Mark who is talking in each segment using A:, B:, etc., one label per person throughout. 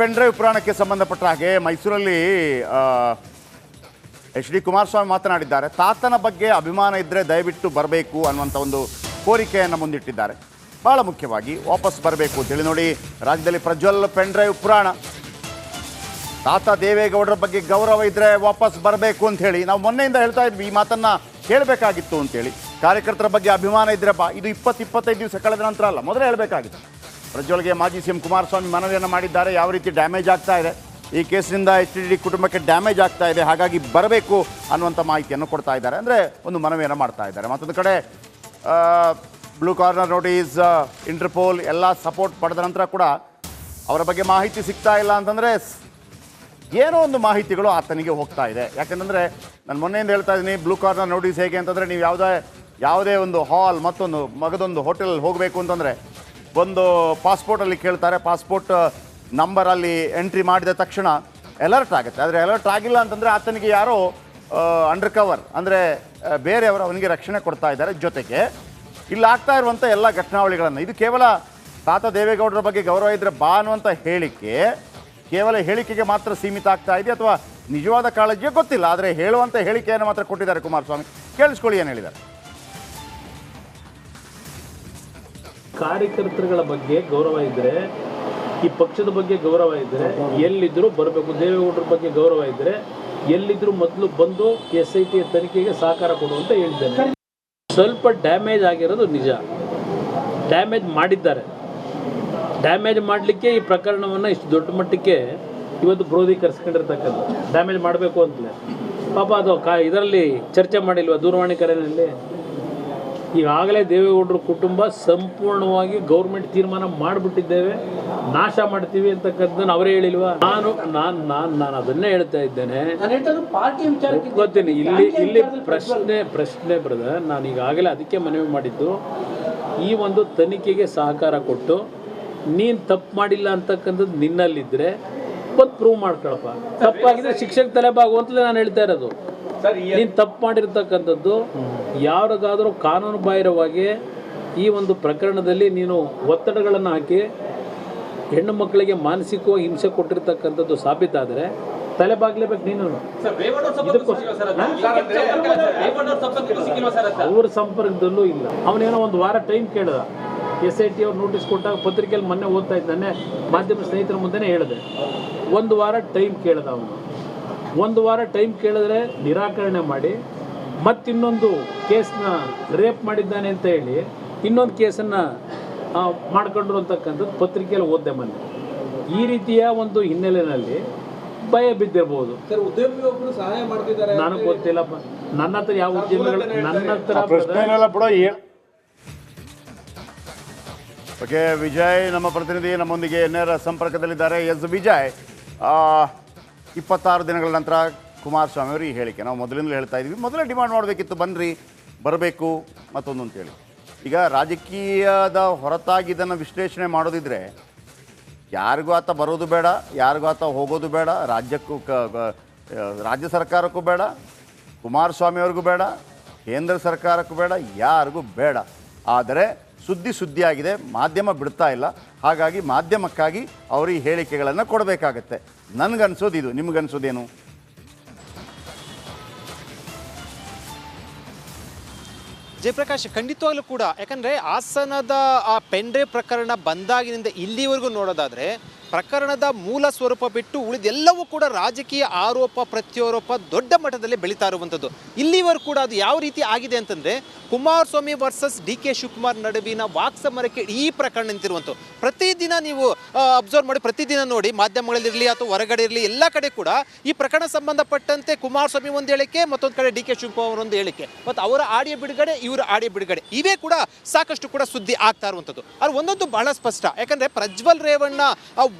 A: Pen drive ಪುರಾಣಕ್ಕೆ ಸಂಬಂಧಪಟ್ಟ ಹಾಗೆ ಮೈಸೂರಲ್ಲಿ ಎಚ್ ಡಿ ಕುಮಾರಸ್ವಾಮಿ ಮಾತನಾಡಿದ್ದಾರೆ. ತಾತನ ಬಗ್ಗೆ ಅಭಿಮಾನ ಇದ್ದರೆ ದಯವಿಟ್ಟು ಬರಬೇಕು ಅನ್ನುವಂಥ ಒಂದು ಕೋರಿಕೆಯನ್ನು ಮುಂದಿಟ್ಟಿದ್ದಾರೆ. ಬಹಳ ಮುಖ್ಯವಾಗಿ ವಾಪಸ್ ಬರಬೇಕು ಅಂತೇಳಿ ನೋಡಿ, ರಾಜ್ಯದಲ್ಲಿ ಪ್ರಜ್ವಲ್ ಪೆನ್ ಡ್ರೈವ್ ಪುರಾಣ. ತಾತ ದೇವೇಗೌಡರ ಬಗ್ಗೆ ಗೌರವ ಇದ್ದರೆ ವಾಪಸ್ ಬರಬೇಕು ಅಂತ ಹೇಳಿ, ನಾವು ಮೊನ್ನೆಯಿಂದ ಹೇಳ್ತಾ ಇದ್ವಿ, ಈ ಮಾತನ್ನು ಹೇಳಬೇಕಾಗಿತ್ತು ಅಂತೇಳಿ ಕಾರ್ಯಕರ್ತರ ಬಗ್ಗೆ ಅಭಿಮಾನ ಇದ್ರೆ ಬಾ, ಇದು ಇಪ್ಪತ್ತು ಇಪ್ಪತ್ತೈದು ದಿವಸ ಕಳೆದ ನಂತರ ಅಲ್ಲ, ಮೊದಲೇ ಹೇಳಬೇಕಾಗಿತ್ತು. ಪ್ರಜ್ವಲ್ಗೆ ಮಾಜಿ ಸಿ ಎಂ ಕುಮಾರಸ್ವಾಮಿ ಮನವಿಯನ್ನು ಮಾಡಿದ್ದಾರೆ. ಯಾವ ರೀತಿ ಡ್ಯಾಮೇಜ್ ಆಗ್ತಾ ಇದೆ? ಈ ಕೇಸಿನಿಂದ ಎಚ್ ಡಿ ಕುಟುಂಬಕ್ಕೆ ಡ್ಯಾಮೇಜ್ ಆಗ್ತಾ ಇದೆ. ಹಾಗಾಗಿ ಬರಬೇಕು ಅನ್ನುವಂಥ ಮಾಹಿತಿಯನ್ನು ಕೊಡ್ತಾ ಇದ್ದಾರೆ. ಅಂದರೆ ಒಂದು ಮನವಿಯನ್ನು ಮಾಡ್ತಾ ಇದ್ದಾರೆ. ಮತ್ತೊಂದು ಕಡೆ ಬ್ಲೂ ಕಾರ್ನರ್ ನೋಟಿಸ್ ಇಂಟರ್ಪೋಲ್ ಎಲ್ಲ ಸಪೋರ್ಟ್ ಪಡೆದ ನಂತರ ಕೂಡ ಅವರ ಬಗ್ಗೆ ಮಾಹಿತಿ ಸಿಗ್ತಾ ಇಲ್ಲ ಅಂತಂದರೆ ಏನೋ ಒಂದು ಮಾಹಿತಿಗಳು ಆತನಿಗೆ ಹೋಗ್ತಾ ಇದೆ. ಯಾಕಂತಂದರೆ ನಾನು ಮೊನ್ನೆಯಿಂದ ಹೇಳ್ತಾ ಇದ್ದೀನಿ, ಬ್ಲೂ ಕಾರ್ನರ್ ನೋಟಿಸ್ ಹೇಗೆ ಅಂತಂದರೆ ನೀವು ಯಾವುದೇ ಯಾವುದೇ ಒಂದು ಹಾಲ್ ಮತ್ತೊಂದು ಮಗದೊಂದು ಹೋಟೆಲ್ ಹೋಗಬೇಕು ಅಂತಂದರೆ ಒಂದು ಪಾಸ್ಪೋರ್ಟಲ್ಲಿ ಕೇಳ್ತಾರೆ, ಪಾಸ್ಪೋರ್ಟ್ ನಂಬರಲ್ಲಿ ಎಂಟ್ರಿ ಮಾಡಿದ ತಕ್ಷಣ ಅಲರ್ಟ್ ಆಗುತ್ತೆ. ಆದರೆ ಅಲರ್ಟ್ ಆಗಿಲ್ಲ ಅಂತಂದರೆ ಆತನಿಗೆ ಯಾರೋ ಅಂಡರ್ ಕವರ್ ಅಂದರೆ ಬೇರೆಯವರು ಅವನಿಗೆ ರಕ್ಷಣೆ ಕೊಡ್ತಾ ಇದ್ದಾರೆ ಜೊತೆಗೆ. ಇಲ್ಲಿ ಆಗ್ತಾ ಇರುವಂಥ ಎಲ್ಲ ಘಟನಾವಳಿಗಳನ್ನು, ಇದು ಕೇವಲ ತಾತ ದೇವೇಗೌಡರ ಬಗ್ಗೆ ಗೌರವ ಇದ್ದರೆ ಬಾ ಅನ್ನುವಂಥ ಹೇಳಿಕೆ ಕೇವಲ ಹೇಳಿಕೆಗೆ ಮಾತ್ರ ಸೀಮಿತ ಆಗ್ತಾ ಇದೆ ಅಥವಾ ನಿಜವಾದ ಕಾಳಜಿಯೇ ಗೊತ್ತಿಲ್ಲ, ಆದರೆ ಹೇಳುವಂಥ ಹೇಳಿಕೆಯನ್ನು ಮಾತ್ರ ಕೊಟ್ಟಿದ್ದಾರೆ ಕುಮಾರಸ್ವಾಮಿ. ಕೇಳಿಸ್ಕೊಳ್ಳಿ ಏನು ಹೇಳಿದ್ದಾರೆ.
B: ಕಾರ್ಯಕರ್ತರುಗಳ ಬಗ್ಗೆ ಗೌರವ ಇದ್ದರೆ ಈ ಪಕ್ಷದ ಬಗ್ಗೆ ಗೌರವ ಇದ್ದರೆ ಎಲ್ಲಿದ್ದರೂ ಬರಬೇಕು. ದೇವೇಗೌಡರ ಬಗ್ಗೆ ಗೌರವ ಇದ್ದರೆ ಎಲ್ಲಿದ್ದರೂ ಮೊದಲು ಬಂದು ಎಸ್ ಐ ಟಿ ತನಿಖೆಗೆ ಸಹಕಾರ ಕೊಡು ಅಂತ ಹೇಳಿದ್ದೇನೆ. ಸ್ವಲ್ಪ ಡ್ಯಾಮೇಜ್ ಆಗಿರೋದು ನಿಜ. ಡ್ಯಾಮೇಜ್ ಮಾಡಿದ್ದಾರೆ. ಡ್ಯಾಮೇಜ್ ಮಾಡಲಿಕ್ಕೆ ಈ ಪ್ರಕರಣವನ್ನು ಇಷ್ಟು ದೊಡ್ಡ ಮಟ್ಟಕ್ಕೆ ಇವತ್ತು ಕ್ರೋಧೀಕರಿಸ್ಕೊಂಡಿರ್ತಕ್ಕಂಥ ಡ್ಯಾಮೇಜ್ ಮಾಡಬೇಕು ಅಂತಲೇ. ಪಾಪ ಅದು ಕಾ ಇದರಲ್ಲಿ ಚರ್ಚೆ ಮಾಡಿಲ್ವ ದೂರವಾಣಿ ಕರೆಯಲ್ಲಿ? ಈಗಾಗಲೇ ದೇವೇಗೌಡರ ಕುಟುಂಬ ಸಂಪೂರ್ಣವಾಗಿ ಗೌರ್ಮೆಂಟ್ ತೀರ್ಮಾನ ಮಾಡಿಬಿಟ್ಟಿದ್ದೇವೆ ನಾಶ ಮಾಡ್ತೀವಿ ಅಂತಕ್ಕಂಥದ್ದನ್ನು ಅವರೇ ಹೇಳಿಲ್ವಾ? ನಾನು ನಾನು ನಾನು ನಾನು ಅದನ್ನೇ ಹೇಳ್ತಾ ಇದ್ದೇನೆ. ಗೊತ್ತೀನಿ ಇಲ್ಲಿ ಇಲ್ಲಿ ಪ್ರಶ್ನೆ ಪ್ರಶ್ನೆ ಬ್ರದರ್ ನಾನು ಈಗಾಗಲೇ ಅದಕ್ಕೆ ಮನವಿ ಮಾಡಿದ್ದು ಈ ಒಂದು ತನಿಖೆಗೆ ಸಹಕಾರ ಕೊಟ್ಟು ನೀನು ತಪ್ಪು ಮಾಡಿಲ್ಲ ಅಂತಕ್ಕಂಥದ್ದು ನಿನ್ನಲ್ಲಿದ್ದರೆ ಬಂದು ಪ್ರೂವ್ ಮಾಡ್ಕೊಳಪ್ಪ. ತಪ್ಪಾಗಿದ್ರೆ ಶಿಕ್ಷಕ ತಲೆ ಬಾಗುವಂತಲೇ ನಾನು ಹೇಳ್ತಾ ಇರೋದು. ನೀನು ತಪ್ಪು ಮಾಡಿರ್ತಕ್ಕಂಥದ್ದು ಯಾರಿಗಾದರೂ ಕಾನೂನು ಬಾಹಿರವಾಗಿ ಈ ಒಂದು ಪ್ರಕರಣದಲ್ಲಿ ನೀನು ಒತ್ತಡಗಳನ್ನು ಹಾಕಿ ಹೆಣ್ಣು ಮಕ್ಕಳಿಗೆ ಮಾನಸಿಕವಾಗಿ ಹಿಂಸೆ ಕೊಟ್ಟಿರ್ತಕ್ಕಂಥದ್ದು ಸಾಬೀತಾದರೆ ತಲೆಬಾಗ್ಲೇಬೇಕು ನೀನು. ಅವ್ರ ಸಂಪರ್ಕದಲ್ಲೂ ಇಲ್ಲ. ಅವನೇನೋ ಒಂದು ವಾರ ಟೈಮ್ ಕೇಳಿದ. ಎಸ್ ಐ ಟಿ ಅವ್ರು ನೋಟಿಸ್ ಕೊಟ್ಟಾಗ ಪತ್ರಿಕೆಯಲ್ಲಿ ಮೊನ್ನೆ ಓದ್ತಾ ಇದ್ದಾನೆ ಮಾಧ್ಯಮ ಸ್ನೇಹಿತರ ಮುಂದೆನೇ ಹೇಳಿದೆ. ಒಂದು ವಾರ ಟೈಮ್ ಕೇಳಿದ ಅವನು. ಒಂದು ವಾರ ಟೈಮ್ ಕೇಳಿದ್ರೆ ನಿರಾಕರಣೆ ಮಾಡಿ ಮತ್ತಿನ್ನೊಂದು ಕೇಸನ್ನ ರೇಪ್ ಮಾಡಿದ್ದಾನೆ ಅಂತ ಹೇಳಿ ಇನ್ನೊಂದು ಕೇಸನ್ನು ಮಾಡ್ಕೊಂಡ್ರು ಅಂತಕ್ಕಂಥದ್ದು ಪತ್ರಿಕೆಯಲ್ಲಿ ಓದ್ದೆ ಮೊನ್ನೆ. ಈ ರೀತಿಯ ಒಂದು ಹಿನ್ನೆಲೆಯಲ್ಲಿ ಭಯ ಬಿದ್ದಿರಬಹುದು
C: ಸರ್ ಉದ್ಯಮಿ ಒಬ್ರು ಸಹಾಯ ಮಾಡ್ತಿದ್ದಾರೆ
B: ನನಗೆ ಗೊತ್ತಿಲ್ಲಪ್ಪ ನನ್ನ ಹತ್ರ ಯಾವ ಉದ್ಯಮಿಗಳು ನನ್ನ ಹತ್ರ
A: ಓಕೆ ವಿಜಯ್ ನಮ್ಮ ಪ್ರತಿನಿಧಿ ನಮ್ಮೊಂದಿಗೆ ನೇರ ಸಂಪರ್ಕದಲ್ಲಿದ್ದಾರೆ. ಎಸ್. ವಿಜಯ್ ಆ, ಇಪ್ಪತ್ತಾರು ದಿನಗಳ ನಂತರ ಕುಮಾರಸ್ವಾಮಿ ಅವರು ಈ ಹೇಳಿಕೆ. ನಾವು ಮೊದಲಿಂದಲೂ ಹೇಳ್ತಾ ಇದ್ವಿ ಮೊದಲೇ ಡಿಮಾಂಡ್ ಮಾಡಬೇಕಿತ್ತು ಬನ್ನಿರಿ ಬರಬೇಕು, ಮತ್ತೊಂದು ಅಂತೇಳಿ ಈಗ ರಾಜಕೀಯದ ಹೊರತಾಗಿ ಇದನ್ನು ವಿಶ್ಲೇಷಣೆ ಮಾಡೋದಿದ್ರೆ ಯಾರಿಗೂ ಆತ ಬರೋದು ಬೇಡ, ಯಾರಿಗೂ ಆತ ಹೋಗೋದು ಬೇಡ, ರಾಜ್ಯಕ್ಕೂ ರಾಜ್ಯ ಸರ್ಕಾರಕ್ಕೂ ಬೇಡ, ಕುಮಾರಸ್ವಾಮಿ ಅವ್ರಿಗೂ ಬೇಡ, ಕೇಂದ್ರ ಸರ್ಕಾರಕ್ಕೂ ಬೇಡ, ಯಾರಿಗೂ ಬೇಡ. ಆದರೆ ಸುದ್ದಿ ಸುದ್ದಿಯಾಗಿದೆ, ಮಾಧ್ಯಮ ಬಿಡ್ತಾ ಇಲ್ಲ. ಹಾಗಾಗಿ ಮಾಧ್ಯಮಕ್ಕಾಗಿ ಅವರು ಈ ಹೇಳಿಕೆಗಳನ್ನು ಕೊಡಬೇಕಾಗತ್ತೆ. ನನಗನ್ಸೋದು ಇದು. ನಿಮಗನ್ಸೋದೇನು
D: ಜಯಪ್ರಕಾಶ್, ಖಂಡಿತವಾಗ್ಲೂ ಕೂಡ. ಯಾಕಂದ್ರೆ ಹಾಸನದ ಆ ಪೆಂಡ್ರೆ ಪ್ರಕರಣ ಬಂದಾಗಿನಿಂದ ಇಲ್ಲಿವರೆಗೂ ನೋಡೋದಾದ್ರೆ ಪ್ರಕರಣದ ಮೂಲ ಸ್ವರೂಪ ಬಿಟ್ಟು ಉಳಿದೆಲ್ಲವೂ ಕೂಡ ರಾಜಕೀಯ ಆರೋಪ, ಪ್ರತ್ಯಾರೋಪ ದೊಡ್ಡ ಮಟ್ಟದಲ್ಲಿ ಬೆಳೀತಾ ಇರುವಂಥದ್ದು. ಇಲ್ಲಿವರೆಗೂ ಕೂಡ ಅದು ಯಾವ ರೀತಿ ಆಗಿದೆ ಅಂತಂದರೆ Kumaraswamy versus D K Shivakumar ನಡುವಿನ ವಾಕ್ಸಮರಕ್ಕೆ ಈ ಪ್ರಕರಣ ನಿಂತಿರುವಂಥದ್ದು. ಪ್ರತಿದಿನ ನೀವು ಅಬ್ಸರ್ವ್ ಮಾಡಿ, ಪ್ರತಿದಿನ ನೋಡಿ, ಮಾಧ್ಯಮಗಳಲ್ಲಿರಲಿ ಅಥವಾ ಹೊರಗಡೆ ಇರಲಿ, ಎಲ್ಲ ಕಡೆ ಕೂಡ ಈ ಪ್ರಕರಣ ಸಂಬಂಧಪಟ್ಟಂತೆ ಕುಮಾರಸ್ವಾಮಿ ಒಂದು ಹೇಳಿಕೆ, ಮತ್ತೊಂದು ಕಡೆ ಡಿ ಕೆ ಶಿವಕುಮಾರ್ ಒಂದು ಹೇಳಿಕೆ. ಮತ್ತು ಅವರ ಆಡಿಯೋ ಬಿಡುಗಡೆ, ಇವರ ಆಡಿಯೋ ಬಿಡುಗಡೆ. ಇವೇ ಕೂಡ ಸಾಕಷ್ಟು ಕೂಡ ಸುದ್ದಿ ಆಗ್ತಾ ಇರುವಂಥದ್ದು. ಅದು ಒಂದೊಂದು ಬಹಳ ಸ್ಪಷ್ಟ. ಯಾಕಂದರೆ ಪ್ರಜ್ವಲ್ ರೇವಣ್ಣ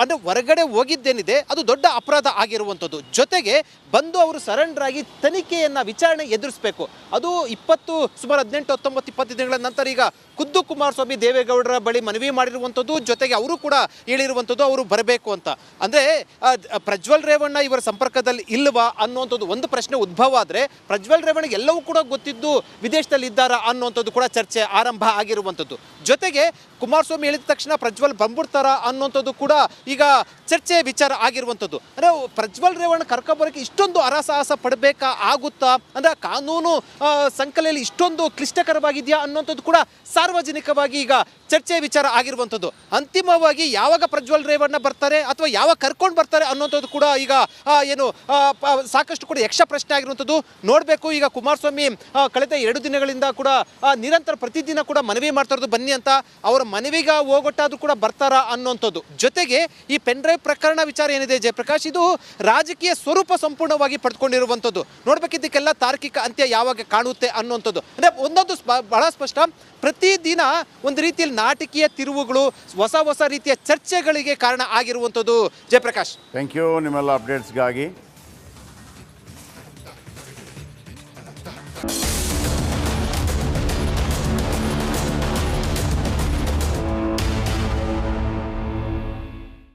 D: ಅಂದರೆ ಹೊರಗಡೆ ಹೋಗಿದ್ದೇನಿದೆ, ಅದು ದೊಡ್ಡ ಅಪರಾಧ ಆಗಿರುವಂಥದ್ದು. ಜೊತೆಗೆ ಬಂದು ಅವರು ಸರೆಂಡರ್ ಆಗಿ ತನಿಖೆಯನ್ನು ವಿಚಾರಣೆ ಎದುರಿಸಬೇಕು. ಅದು ಇಪ್ಪತ್ತು, ಸುಮಾರು ಹದಿನೆಂಟು, ಹತ್ತೊಂಬತ್ತು, ಇಪ್ಪತ್ತು ದಿನಗಳ ನಂತರ ಈಗ ಖುದ್ದು ಕುಮಾರಸ್ವಾಮಿ ದೇವೇಗೌಡರ ಬಳಿ ಮನವಿ ಮಾಡಿರುವಂಥದ್ದು, ಜೊತೆಗೆ ಅವರು ಕೂಡ ಹೇಳಿರುವಂಥದ್ದು ಅವರು ಬರಬೇಕು ಅಂತ. ಅಂದರೆ ಪ್ರಜ್ವಲ್ ರೇವಣ್ಣ ಇವರ ಸಂಪರ್ಕದಲ್ಲಿ ಇಲ್ವಾ ಅನ್ನುವಂಥದ್ದು ಒಂದು ಪ್ರಶ್ನೆ ಉದ್ಭವ ಆದರೆ, ಪ್ರಜ್ವಲ್ ರೇವಣ್ಣ ಎಲ್ಲವೂ ಕೂಡ ಗೊತ್ತಿದ್ದು ವಿದೇಶದಲ್ಲಿ ಇದ್ದಾರಾ ಅನ್ನುವಂಥದ್ದು ಕೂಡ ಚರ್ಚೆ ಆರಂಭ ಆಗಿರುವಂಥದ್ದು. ಜೊತೆಗೆ ಕುಮಾರಸ್ವಾಮಿ ಹೇಳಿದ ತಕ್ಷಣ ಪ್ರಜ್ವಲ್ ಬಂದ್ಬಿಡ್ತಾರಾ ಅನ್ನುವಂಥದ್ದು ಕೂಡ ಈಗ ಚರ್ಚೆ ವಿಚಾರ ಆಗಿರುವಂಥದ್ದು. ಅಂದರೆ ಪ್ರಜ್ವಲ್ ರೇವಣ್ಣ ಕರ್ಕೊಬರೋಕ್ಕೆ ಇಷ್ಟೊಂದು ಅರಸಾಹಸ ಪಡಬೇಕಾ, ಆಗುತ್ತಾ? ಅಂದರೆ ಕಾನೂನು ಸಂಕಲೆಯಲ್ಲಿ ಇಷ್ಟೊಂದು ಕ್ಲಿಷ್ಟಕರವಾಗಿದೆಯಾ ಅನ್ನೋಂಥದ್ದು ಕೂಡ ಸಾರ್ವಜನಿಕವಾಗಿ ಈಗ ಚರ್ಚೆ ವಿಚಾರ ಆಗಿರುವಂಥದ್ದು. ಅಂತಿಮವಾಗಿ ಯಾವಾಗ ಪ್ರಜ್ವಲ್ ರೇವಣ್ಣ ಬರ್ತಾರೆ ಅಥವಾ ಯಾವಾಗ ಕರ್ಕೊಂಡು ಬರ್ತಾರೆ ಅನ್ನೋಂಥದ್ದು ಕೂಡ ಈಗ ಏನು ಸಾಕಷ್ಟು ಕೂಡ ಯಕ್ಷ ಪ್ರಶ್ನೆ ಆಗಿರುವಂಥದ್ದು. ನೋಡಬೇಕು, ಈಗ ಕುಮಾರಸ್ವಾಮಿ ಕಳೆದ ಎರಡು ದಿನಗಳಿಂದ ಕೂಡ ನಿರಂತರ ಪ್ರತಿದಿನ ಕೂಡ ಮನವಿ ಮಾಡ್ತಾ ಇರೋದು ಬನ್ನಿ ಅಂತ. ಅವರ ಮನವಿಗ ಹೋಗೊಟ್ಟಾದ್ರೂ ಕೂಡ ಬರ್ತಾರಾ ಅನ್ನೋಂಥದ್ದು. ಜೊತೆಗೆ ಈ ಪೆನ್ಡ್ರೈವ್ ಪ್ರಕರಣ ವಿಚಾರ ಏನಿದೆ, ಜಯಪ್ರಕಾಶ್? ಇದು ರಾಜಕೀಯ ಸ್ವರೂಪ ಸಂಪೂರ್ಣವಾಗಿ ಪಡ್ಕೊಂಡಿರುವಂಥದ್ದು. ನೋಡ್ಬೇಕಿದ್ದಕ್ಕೆಲ್ಲ ತಾರ್ಕಿಕ ಅಂತ್ಯ ಯಾವಾಗ ಕಾಣುತ್ತೆ ಅನ್ನುವಂಥದ್ದು. ಅಂದರೆ ಒಂದೊಂದು ಬಹಳ ಸ್ಪಷ್ಟ. ಪ್ರತಿದಿನ ಒಂದು ರೀತಿಯಲ್ಲಿ ನಾಟಕೀಯ ತಿರುವುಗಳು, ಹೊಸ ಹೊಸ ರೀತಿಯ ಚರ್ಚೆಗಳಿಗೆ ಕಾರಣ ಆಗಿರುವಂಥದ್ದು. ಜಯಪ್ರಕಾಶ್.
A: ಥ್ಯಾಂಕ್ ಯು ನಿಮ್ಮೆಲ್ಲ ಅಪ್ಡೇಟ್ಸ್ಗಾಗಿ